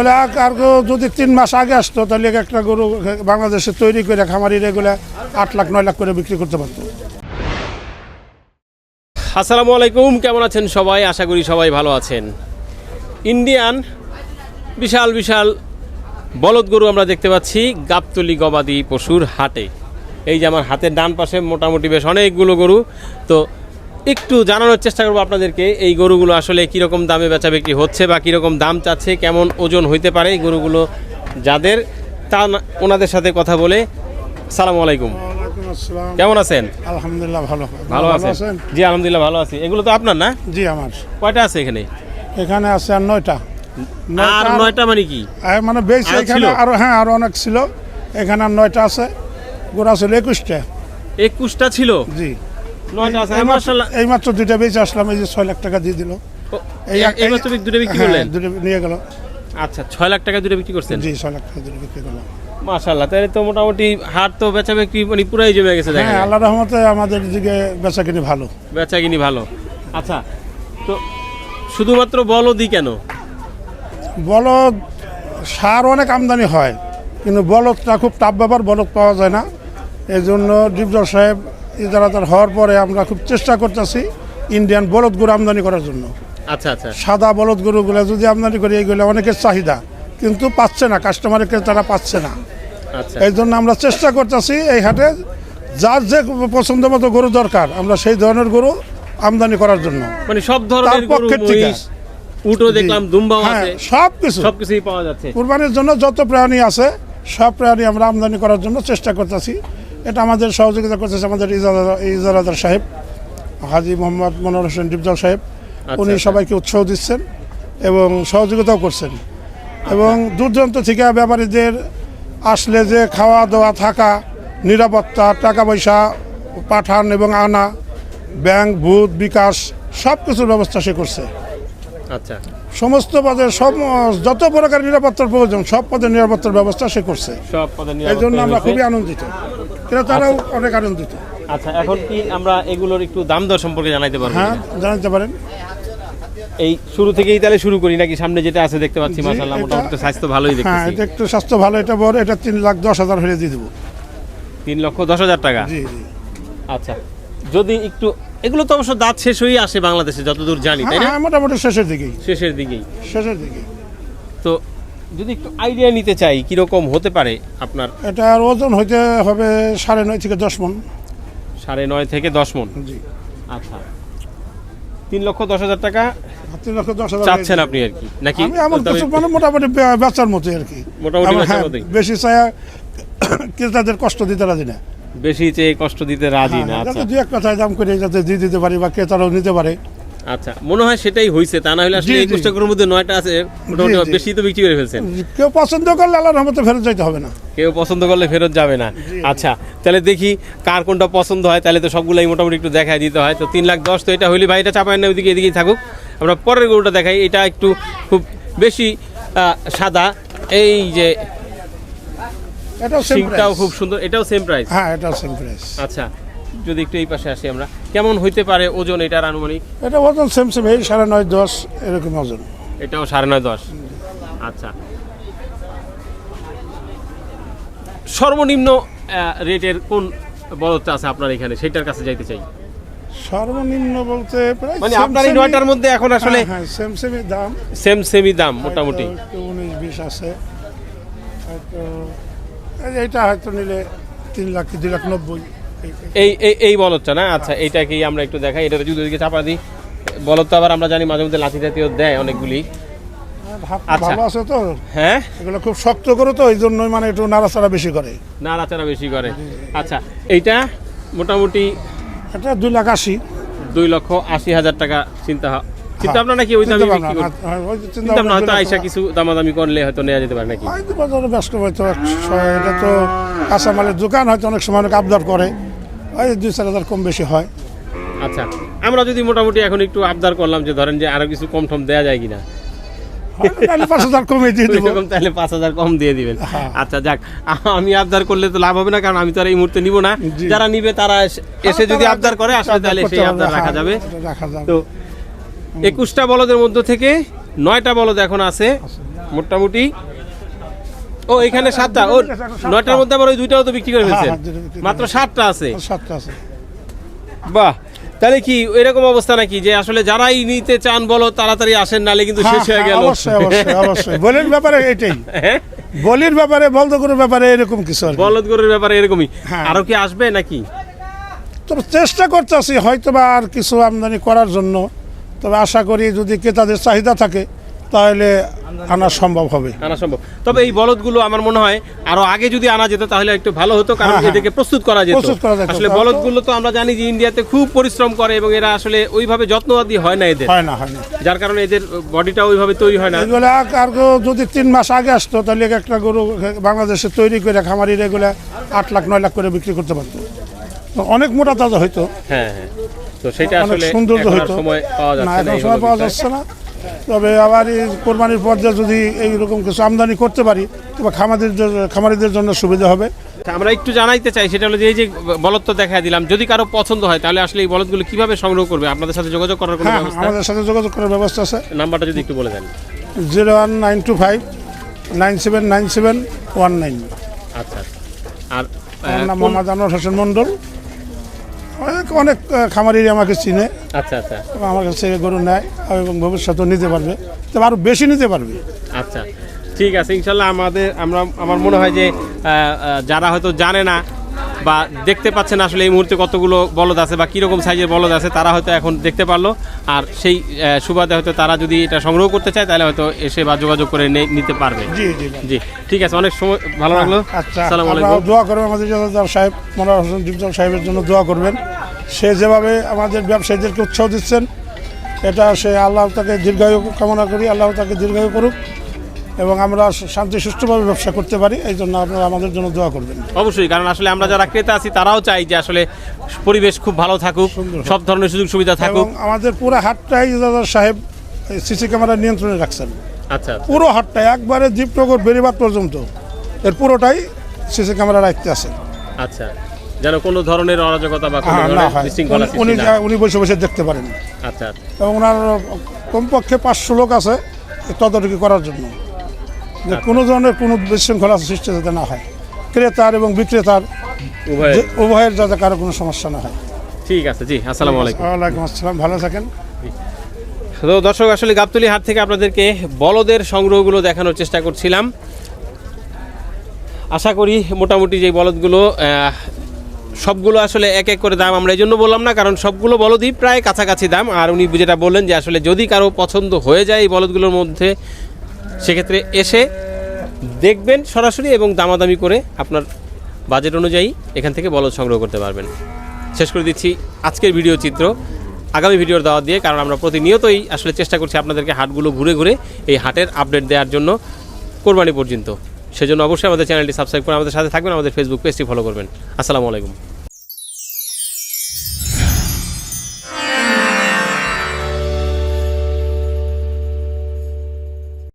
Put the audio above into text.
আর- আর যদি তিন মাস আগে আসতো, তাহলে একটা গরু বাংলাদেশে তৈরি করে খামারি এগুলো আট লাখ, নয় লাখ করে বিক্রি করতে পারতো। আসসালামু আলাইকুম, কেমন আছেন সবাই? আশা করি সবাই ভালো আছেন। ইন্ডিয়ান, বিশাল বিশাল বলদ গরু আমরা দেখতে পাচ্ছি গাবতলি গবাদি পশুর হাটে। এই যে আমার হাতের ডান পাশে মোটামুটি বেশ অনেকগুলো গরু, তো একটু জানানোর চেষ্টা করব আপনাদেরকে এই গরুগুলো আসলে কীরকম দামে বেচা বিক্রি হচ্ছে বা কীরকম দাম চাচ্ছে কেমন ওজন হইতে পারে এই গরুগুলো যাদের তা ওনাদের সাথে কথা বলে সালামু আলাইকুম। কেমন আছেন? আলহামদুলিল্লাহ ভালো। ভালো আছেন? জি আলহামদুলিল্লাহ ভালো আছি। এগুলো তো আপনার না? জি আমার। কয়টা আছে এখানে? এখানে আছে আর নয়টা। আর নয়টা- মানে কি? মানে বেশি এখানে? আরও হ্যাঁ আরও অনেক ছিল। এখানে আর নয়টা আছে। গোড়া ছিল একুশটা। একুশটা ছিল? জি। নয়টা আছে। হ্যাঁ, মাত্র- মার্শাল্লাহ এই দুইটা বেঁচে আসলাম এই যে ছয় লাখ টাকা দিয়ে দিল। এই তুমি দুটো বিক্রি হ্যাঁ, করলেন? দুটো নিয়ে গেল। আচ্ছা ছয় লাখ টাকা দুটো বিক্রি করছেন? জি ছয় লাখ টাকা দুটো বিক্রি করলাম। মাশাল্লাহ তাহলে তো মোটামুটি হাট তো বেচা বিক্রি মানে পুরাই জমে গেছে দেখা হ্যাঁ। আল্লাহ রহমতে আমাদের দিকে বেচা কিনি ভালো। বেচা কিনি ভালো। আচ্ছা তো শুধুমাত্র বলদি কেন? বলদ সার অনেক আমদানি হয় কিন্তু বলদটা খুব টাপ ব্যাপার বলদ পাওয়া যায় না। এই জন্য ডিপজল সাহেব ইজারাদার হওয়ার পরে আমরা খুব চেষ্টা করতেছি ইন্ডিয়ান বলদ গরু আমদানি করার জন্য। আচ্ছা আচ্ছা। সাদা বলদ গরুগুলো যদি আমদানি করি এইগুলো অনেকের চাহিদা কিন্তু পাচ্ছে না কাস্টমারের তারা পাচ্ছে না। আচ্ছা। এই জন্য আমরা চেষ্টা করতেছি এই হাটে যার যে পছন্দ মতো গরু দরকার আমরা সেই ধরনের গরু আমদানি করার জন্য। মানে সব ধরনের পক্ষের থেকে। উটো দেখলাম দুম্বাও হ্যাঁ আছে। সব কিছু। সবকিছুই পাওয়া যাচ্ছে। কুরবানির জন্য যত প্রাণী আছে সব প্রাণী আমরা আমদানি করার জন্য চেষ্টা করতেছি। এটা আমাদের সহযোগিতা করতেছে আমাদের ইজারা- ইজারাদার সাহেব হাজি মোহাম্মদ মনোর হোসেন ডিপজল সাহেব। উনি আচ্ছা। সবাইকে উৎসাহ দিচ্ছেন এবং সহযোগিতাও করছেন। এবং দূরদূরান্ত থেকে ব্যাপারীদের আসলে যে খাওয়া দাওয়া থাকা নিরাপত্তা টাকা পয়সা পাঠান এবং আনা ব্যাংক ভূত বিকাশ সব কিছুর ব্যবস্থা সে করছে। আচ্ছা। সমস্ত পদে সব যত প্রকার নিরাপত্তার প্রয়োজন সব পদের নিরাপত্তার ব্যবস্থা সে করছে। এই জন্য আমরা খুবই আনন্দিত। ক্রেতারাও অনেক আনন্দিত। আচ্ছা এখন কি আমরা এগুলোর একটু দাম দর সম্পর্কে জানাইতে পারব? হ্যাঁ? জানাতে পারেন। এই শুরু থেকেই তাহলে শুরু করি নাকি? সামনে যেটা আছে দেখতে পাচ্ছি মাশাআল্লাহ মোটামুটি স্বাস্থ্য ভালোই হ্যাঁ এটা একটু স্বাস্থ্য ভালো এটা বড় এটা তিন লাখ দশ হাজার হয়ে দিয়ে দেবো। তিন লক্ষ দশ হাজার টাকা? জি জি। আচ্ছা যদি একটু এগুলো তো অবশ্য দাঁত শেষ হয়েই আসে বাংলাদেশে যতদূর জানি তাই না? হ্যাঁ, মোটামুটি শেষের দিকেই। শেষের দিকেই। শেষের দিকে। তো যদি একটু আইডিয়া নিতে চাই কীরকম হতে পারে আপনার? এটার ওজন হইতে হবে সাড়ে নয় থেকে দশ মন। সাড়ে নয় থেকে দশ মন? জি। আচ্ছা। তিন লক্ষ দশ হাজার টাকা তিন লক্ষ দশ হাজার চাচ্ছেন আপনি আর কি? নাকি আমি আমার কাছে মানে মোটামুটি বেচার মতোই আর কি। মোটামুটি হ্যাঁ। বেশি চায়া ক্রেতাদের কষ্ট দিতে রাজি না। বেশি চেয়ে কষ্ট দিতে রাজি না হ্যাঁ, আচ্ছা। যাতে দু এক কথায় দাম করে যাতে দিয়ে দিতে পারি বা ক্রেতারাও নিতে পারে। আচ্ছা মনে হয় সেটাই হয়েছে তা না হলে আসলে জি। একুশটা গরুর মধ্যে নয়টা আছে মোটামুটি। বেশি তো বিক্রি করে ফেলছেন। কেউ পছন্দ করলে আল্লাহর রহমতে ফেরত যাইতে হবে না। কেউ পছন্দ করলে ফেরত যাবে না। আচ্ছা তাহলে দেখি কার কোনটা পছন্দ হয় তাহলে তো সবগুলাই মোটামুটি একটু দেখাই দিতে হয়। তো তিন লাখ দশ তো এটা হইলে ভাই এটা চাপায় না ওইদিকে এদিকেই থাকুক। আমরা পরের গরুটা দেখাই এটা একটু খুব বেশি সাদা। এই যে এটাও সেম সিংটাও খুব সুন্দর এটাও সেম প্রাইস হ্যাঁ এটাও সেম প্রাইস আচ্ছা যদি একটু এই পাশে আসি আমরা। কেমন হইতে পারে ওজন এটার আনুমানিক? এটা ওজন সেম সেম এই সাড়ে নয় দশ এরকম ওজন। এটাও সাড়ে নয় দশ। আচ্ছা। সর্বনিম্ন রেটের কোন বলদটা আছে আপনার এখানে? সেটার কাছে যাইতে চাই। সর্বনিম্ন বলতে প্রায় মানে আপনার এই নয়টার মধ্যে এখন আসলে হ্যাঁ, হ্যাঁ সেম সেমই দাম। সেম সেমই দাম মোটামুটি। উনিশ বিশ আছে। হয়তো এইটা হয়তো নিলে তিন লাখ দুই লাখ নব্বই। এই- এই এই বলদটা না? আচ্ছা এইটাকেই আমরা একটু দেখাই। এটা যদি ওদিকে চাপা দিই। বলদ তো আবার আমরা জানি মাঝে মধ্যে লাঠি জাতীয় দেয় অনেকগুলি। আচ্ছা। ভালো আছে তো। হ্যাঁ? এগুলো খুব শক্ত করে তো এই জন্যই মানে একটু নাড়াচাড়া বেশি করে। নাড়াচাড়া বেশি করে। আচ্ছা এইটা মোটামুটি এটা দুই লাখ আশি। দুই লক্ষ আশি হাজার টাকা চিন্তা চিন্তা নাকি ওই দামে বিক্রি হ্যাঁ, হয়তো আইসা কিছু দামাদামি করলে হয়তো নেওয়া যেতে পারে নাকি? হয়তো বাজারে ব্যস্ত হয়তো এটা তো কাঁচামালের দোকান হয়তো অনেক সময় অনেক আবদার করে। ওই দুই চার হাজার কম বেশি হয়। আচ্ছা আমরা যদি মোটামুটি এখন একটু আবদার করলাম যে ধরেন যে আরও কিছু কম টম দেওয়া যায় কিনা? তাহলে পাঁচ হাজার কমে দিয়ে দেবো। তাহলে পাঁচ হাজার কম দিয়ে দিবেন। হ্যাঁ। আচ্ছা যাক আমি আবদার করলে তো লাভ হবে না কারণ আমি তো আর এই মুহূর্তে নিব না। যারা নিবে তারা এসে- যদি আবদার করে আসলে তাহলে সেই আবদার হ্যাঁ, রাখা যাবে। তো একুশটা বলদের মধ্য থেকে নয়টা বলদ এখন আছে মোটামুটি। ও এখানে সাতটা। ও নয়টার মধ্যে আবার ওই দুইটাও তো বিক্রি করে হ্যাঁ, ফেলছেন। হ্যাঁ, মাত্র সাতটা আছে। সাতটা আছে। বাহ তাহলে কি এরকম অবস্থা নাকি যে আসলে যারাই নিতে চান বলো তাড়াতাড়ি আসেন নালে কিন্তু হ্যাঁ, শেষ হয়ে হ্যাঁ, গেল। অবশ্যই অবশ্যই অবশ্যই। বলির ব্যাপারে এটাই। হ্যাঁ? বলির ব্যাপারে বলদগুলোর ব্যাপারে এরকম কিছু বলদ গরুর ব্যাপারে এরকমই। হ্যাঁ। আরও কি আসবে নাকি? তবে চেষ্টা করতেছি হয়তো বা আর কিছু আমদানি করার জন্য। তবে আশা করি যদি ক্রেতাদের চাহিদা থাকে তাহলে আনা সম্ভব হবে। আনা সম্ভব। তবে এই বলদগুলো আমার মনে হয় আরও আগে যদি আনা যেত তাহলে একটু ভালো হতো কারণ হ্যাঁ, হ্যাঁ। এদেরকে প্রস্তুত করা যেত। আসলে বলদগুলো তো আমরা জানি যে ইন্ডিয়াতে খুব পরিশ্রম করে এবং এরা আসলে ওইভাবে যত্নবাদী হয় না এদের। হয় না হয় না। যার কারণে এদের বডিটা ওইভাবে তৈরি হয় না। এগুলো আর যদি তিন মাস আগে আসতো তাহলে একটা গরু বাংলাদেশে তৈরি করে খামারির এগুলো আট লাখ নয় লাখ করে বিক্রি করতে পারতো। তো অনেক মোটা তাজা হয়তো হ্যাঁ হ্যাঁ। তো সেটা আসলে সৌন্দর্য এখন সময় পাওয়া যাচ্ছে না এখন সময় পাওয়া যাচ্ছে না। তবে আবার এই কোরবানির পর্যায়ে যদি এইরকম কিছু আমদানি করতে পারি তবে খামারিদের খামারিদের জন্য সুবিধা হবে। আমরা একটু জানাইতে চাই সেটা হলো যে এই যে বলদ তো দেখা দিলাম যদি কারও পছন্দ হয় তাহলে আসলে এই বলদগুলো কীভাবে সংগ্রহ করবে? আপনাদের সাথে যোগাযোগ করার কোনো হ্যাঁ ব্যবস্থা? আমাদের সাথে যোগাযোগ করার ব্যবস্থা আছে। নাম্বারটা যদি একটু বলে দেন। Zero one nine two five nine seven nine seven one nine. আচ্ছা। আর আমার নাম মোহাম্মদ আনোয়ার হোসেন মণ্ডল। অনেক অনেক আহ, আমাকে চিনে। আচ্ছা আচ্ছা। আমার কাছে গরু নেয় এবং ভবিষ্যতে নিতে পারবে। তবে আরও বেশি নিতে পারবে। আচ্ছা ঠিক আছে। ইনশাল্লাহ আমাদের আমরা আমার মনে হয় যে যারা হয়তো জানে না বা দেখতে পাচ্ছেন আসলে এই মুহূর্তে কতগুলো বলদ আছে বা কীরকম সাইজের বলদ আছে তারা হয়তো এখন দেখতে পারল। আর সেই সুবাদে হয়তো তারা যদি এটা সংগ্রহ করতে চায় তাহলে হয়তো এসে বা যোগাযোগ করে নিতে পারবে। জি জি জি। ঠিক আছে অনেক সময় ভালো লাগল। আচ্ছা সালাম আপনারাও আলাইকুম। দোয়া করবেন আমাদের সাহেব মনোয়ার হোসেন ডিপজল সাহেবের জন্য দোয়া করবেন। সে যেভাবে আমাদের ব্যবসায়ীদেরকে উৎসাহ দিচ্ছেন এটা সে আল্লাহ তাকে দীর্ঘায়ু কামনা করি আল্লাহ তাকে দীর্ঘায়ু করুক। এবং আমরা শান্তি সুষ্ঠুভাবে ব্যবসা করতে পারি এই জন্য আপনারা আমাদের জন্য দোয়া করবেন। অবশ্যই কারণ আসলে আমরা যারা ক্রেতা আছি তারাও চাই যে আসলে পরিবেশ খুব ভালো থাকুক সব ধরনের সুযোগ সুবিধা এবং থাকুক আমাদের পুরো হাটটাই দাদা সাহেব সিসি ক্যামেরা নিয়ন্ত্রণে রাখছেন। আচ্ছা পুরো হাটটা একবারে দীপনগর বেরিবাদ পর্যন্ত এর পুরোটাই সিসি ক্যামেরা রাখতে আছে আচ্ছা যেন কোনো ধরনের অরাজকতা বা কোনো হ্যাঁ, বিশৃঙ্খলা উনি- উনি বসে বসে দেখতে পারেন। আচ্ছা। এবং ওনার কমপক্ষে পাঁচশো লোক আছে তদারকি করার জন্য। যে আচ্ছা। কোনো ধরনের কোনো বিশৃঙ্খলা সৃষ্টি যাতে না হয়। ক্রেতার এবং বিক্রেতার উভয় উভয়ের যাতে কারও কোনো সমস্যা না হয়। ঠিক আছে জি আসসালামু আলাইকুম। ওয়ালাইকুম আসসালাম ভালো থাকেন। তো দর্শক আসলে গাবতলি হাট থেকে আপনাদেরকে বলদের সংগ্রহগুলো দেখানোর চেষ্টা করছিলাম। আশা করি মোটামুটি যে বলদগুলো সবগুলো আসলে এক এক করে দাম আমরা এই জন্য বললাম না কারণ সবগুলো বলদই প্রায় কাছাকাছি দাম। আর উনি যেটা বললেন যে আসলে যদি কারও পছন্দ হয়ে যায় এই বলদগুলোর মধ্যে সেক্ষেত্রে এসে দেখবেন সরাসরি এবং দামাদামি করে আপনার বাজেট অনুযায়ী এখান থেকে বলদ সংগ্রহ করতে পারবেন। শেষ করে দিচ্ছি আজকের ভিডিও চিত্র। আগামী ভিডিওর দাওয়াত দিয়ে, কারণ আমরা প্রতিনিয়তই আসলে চেষ্টা করছি আপনাদেরকে হাটগুলো ঘুরে ঘুরে এই হাটের আপডেট দেওয়ার জন্য কোরবানি পর্যন্ত। সেজন্য অবশ্যই আমাদের চ্যানেলটি সাবস্ক্রাইব করে আমাদের সাথে থাকবেন, আমাদের ফেসবুক পেজটি ফলো করবেন। আসসালামু আলাইকুম।